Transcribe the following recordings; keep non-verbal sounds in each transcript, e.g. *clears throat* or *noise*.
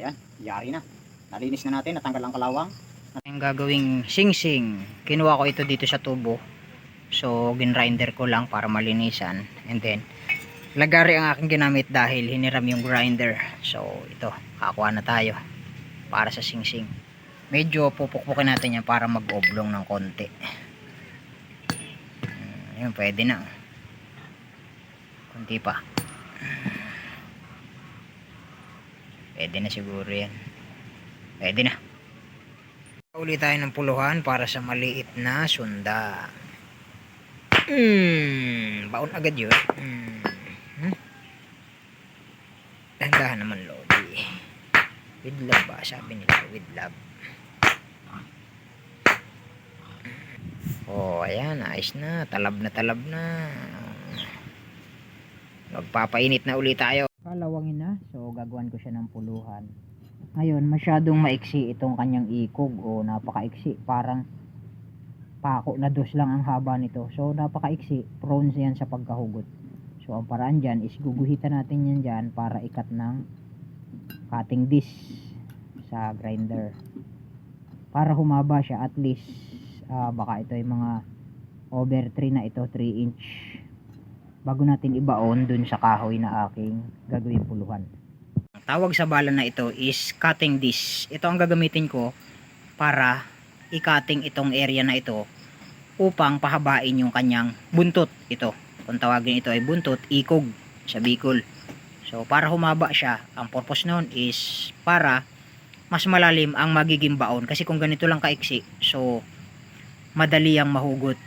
Ayan, yari na. Nalinis na natin, natanggal ang kalawang. Ang gagawing sing-sing, kinuha ko ito dito sa tubo. So, ginrinder ko lang para malinisan. And then, lagari ang aking ginamit dahil hiniram yung grinder. So, ito, kakuha na tayo para sa sing-sing. Medyo pupukpukin natin yan para mag-oblong ng konti. Hmm, Yun, pwede na. Konti pa. Pwede na siguro yan. Pwede na. Uli tayo ng puluhan para sa maliit na sunda. Hmm, baon agad yun. Hmm. Hmm? Dahan naman, Lodi. With love ba? Sabi nila, with love. Oh, ayan, ayos na. Talab na talab na. Magpapainit na uli tayo. Kalawangin na. So, gagawan ko siya ng puluhan. Ngayon, masyadong maiksi itong kanyang ikog o napakaiksi. Parang pako na dos lang ang haba nito. So, napakaiksi. Prone yan sa pagkahugot. So, ang paraan dyan is guguhitan natin yan dyan para ikat ng cutting disc sa grinder. Para humaba siya at least ah, baka ito ay mga over 3 na ito, 3 inch bago natin ibaon dun sa kahoy na aking gagawin puluhan. Tawag sa bala na ito is cutting disc. Ito ang gagamitin ko para i-cutting itong area na ito upang pahabain yung kanyang buntot ito. Kung tawagin ito ay buntot, ikog sa Bicol. So para humaba siya, ang purpose noon is para mas malalim ang magiging baon kasi kung ganito lang kaiksi, so madali ang mahugot.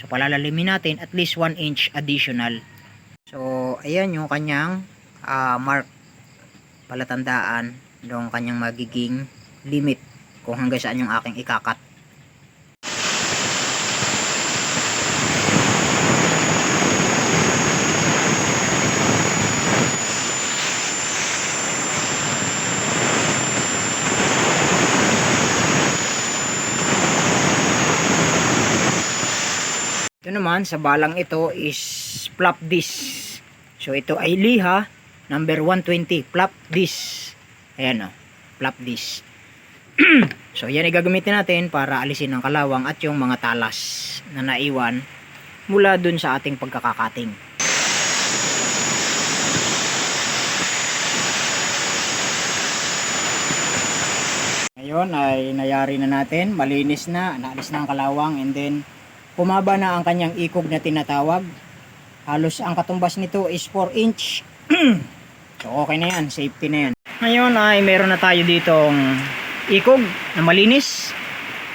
So palalalimin natin at least 1 inch additional. So ayan yung kanyang ah, mark palatandaan yung kanyang magiging limit kung hanggang saan yung aking ikakat. Ito naman sa balang ito is flap disc. So ito ay liha number 120 flap disc. Ayan o, flap disc. *clears throat* so yan ay gagamitin natin para alisin ang kalawang at yung mga talas na naiwan mula dun sa ating pagkakakating. Ngayon ay nayari na natin, malinis na, naalis na ang kalawang and then Pumaba na ang kanyang ikog na tinatawag. Halos ang katumbas nito is 4 inch. *clears throat* so okay na yan, safety na yan. Ngayon ay meron na tayo ditong ikog na malinis.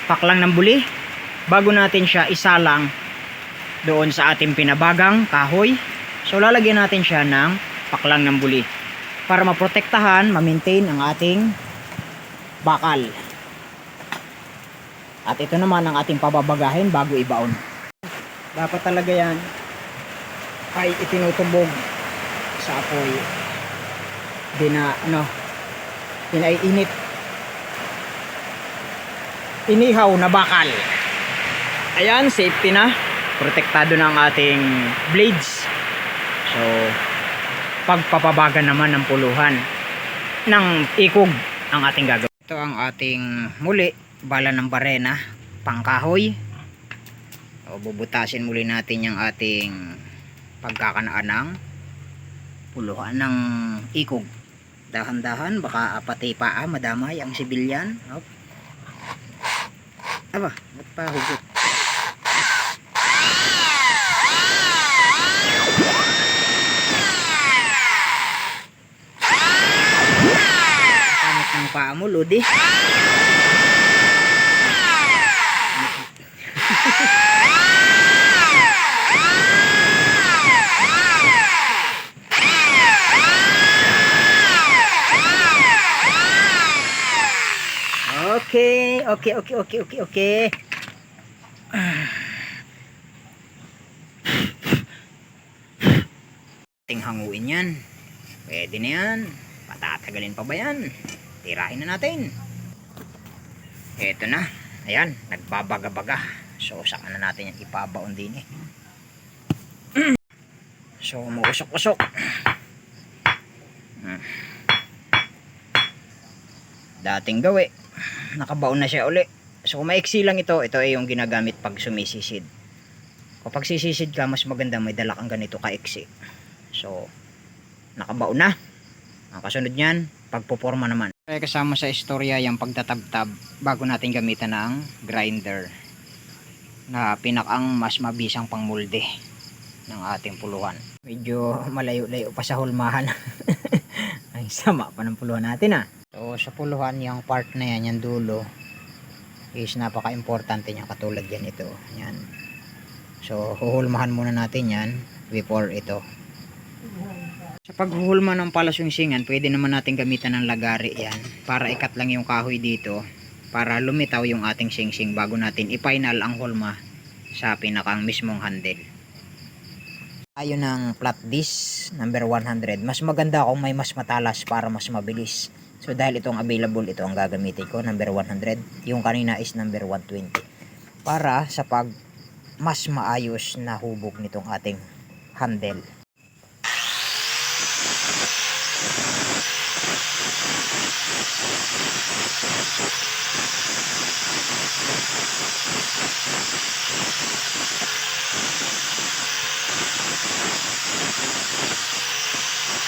Paklang ng buli. Bago natin siya isalang doon sa ating pinabagang kahoy. So lalagyan natin siya ng paklang ng buli. Para maprotektahan, ma-maintain ang ating bakal. At ito naman ang ating pababagahin bago ibaon. Dapat talaga yan ay itinutubog sa apoy. Di na, ano, pinaiinit. Inihaw na bakal. Ayan, safety na. Protektado ang ating blades. So, pagpapabaga naman ng puluhan ng ikog ang ating gagawin. Ito ang ating muli bala ng barena pangkahoy o bubutasin muli natin yung ating pagkakanaan ng puluhan ng ikog dahan-dahan baka pati paa madamay ang sibilyan. Hop. aba ba't pa hugot Okay, okay, okay, okay, okay. Ting hanguin yan. Pwede na yan. Patatagalin pa ba yan? Tirahin na natin. Eto na. Ayan, nagbabaga-baga. So, saka na natin yan ipabaon din eh. *clears throat* So, umuusok-usok. Hmm. dating gawi nakabaon na siya uli. So kung maiksi lang ito ito ay yung ginagamit pag sumisisid. Kapag sisisid ka mas maganda may dala kang ganito kaiksi. So nakabaon na. Ang kasunod niyan pagpoporma naman. Kaya kasama sa istorya yung pagtatabtab bago natin gamitan ng grinder na pinakang mas mabisang pangmulde ng ating puluhan. Medyo malayo-layo pa sa hulmahan. *laughs* Ay sama pa ng puluhan natin ah so sa puluhan yung part na yan yung dulo is napaka importante niya katulad yan ito. Yan. So huhulmahan muna natin yan before ito. Sa paghuhulma ng palasungsingan pwede naman natin gamitan ng lagari yan para ikat lang yung kahoy dito para lumitaw yung ating singsing bago natin i-final ang hulma sa pinakang mismong handle. Tayo ng flat disc number 100 mas maganda kung may mas matalas para mas mabilis so dahil itong available ito ang gagamitin ko number 100 yung kanina is number 120 para sa pag mas maayos na hubog nitong ating handle Thank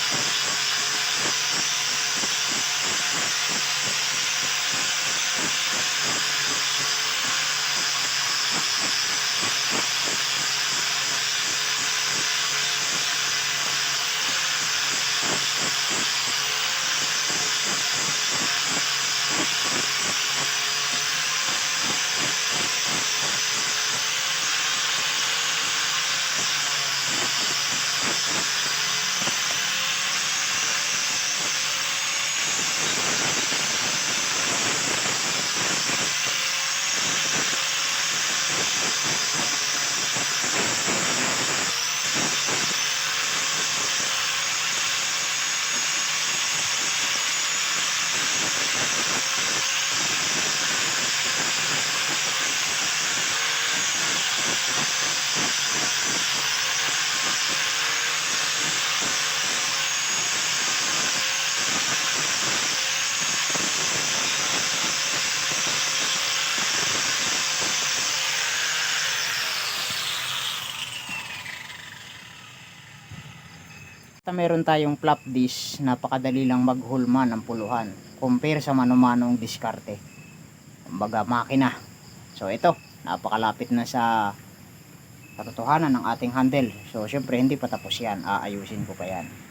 you. Meron tayong flap disc, napakadali lang maghulma ng puluhan compare sa mano-manong diskarte. Kumbaga makina. So ito, napakalapit na sa katotohanan ng ating handle. So syempre hindi pa tapos yan, aayusin ko pa yan.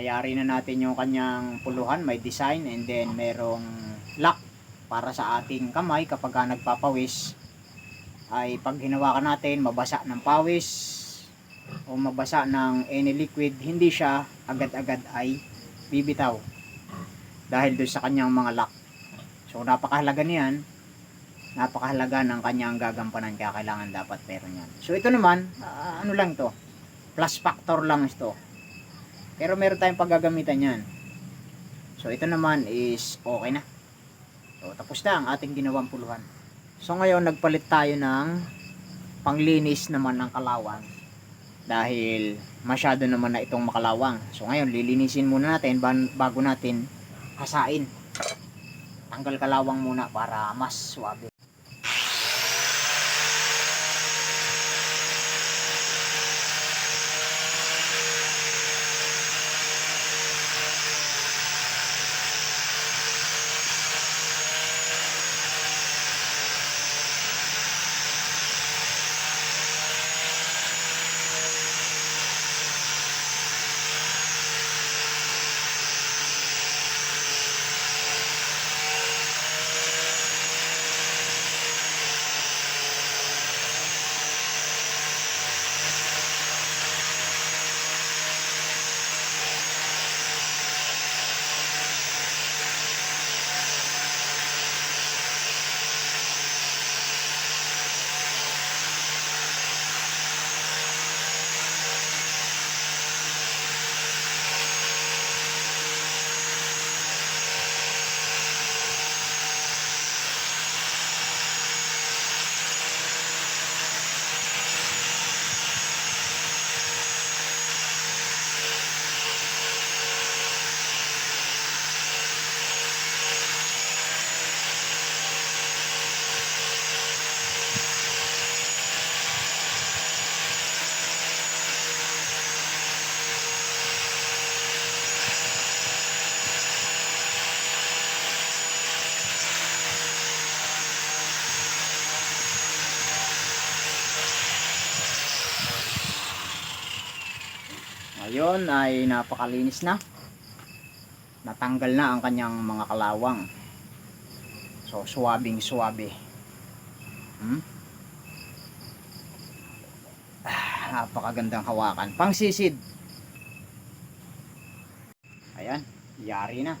Nayari na natin yung kanyang puluhan, may design and then merong lock para sa ating kamay kapag ka nagpapawis. Ay pag hinawakan natin mabasa ng pawis o mabasa ng any liquid hindi siya agad-agad ay bibitaw dahil doon sa kanyang mga lock. So napakahalaga niyan. Napakahalaga ng kanyang gagampanan kaya kailangan dapat meron yan. So ito naman ah, ano lang to? Plus factor lang ito pero meron tayong paggagamitan yan so ito naman is okay na. So tapos na ang ating ginawang puluhan. So ngayon nagpalit tayo ng panglinis naman ng kalawang. Dahil masyado naman na itong makalawang. So ngayon lilinisin muna natin bago natin hasain. Tanggal kalawang muna para mas suwabe Ngayon ay napakalinis na. Natanggal na ang kanyang mga kalawang. So, suwabing suwabe. Hmm? Ah, napakagandang hawakan. Pangsisid. Ayan, yari na.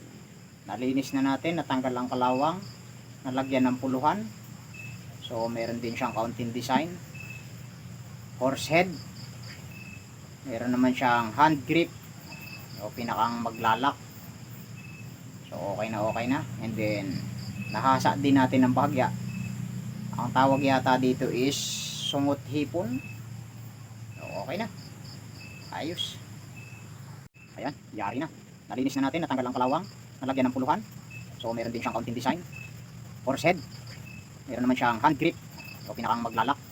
Nalinis na natin, natanggal ang kalawang. Nalagyan ng puluhan. So, meron din siyang kaunting design. Horse head meron naman siyang hand grip. O pinakang maglalak. So okay na okay na. And then nahasa din natin ng bahagya. Ang tawag yata dito is sungot hipon. So okay na. Ayos. Ayan yari na. Nalinis na natin. Natanggal ang kalawang. Nalagyan ng puluhan. So meron din siyang kaunting design. Horse head. Meron naman siyang hand grip. O pinakang maglalak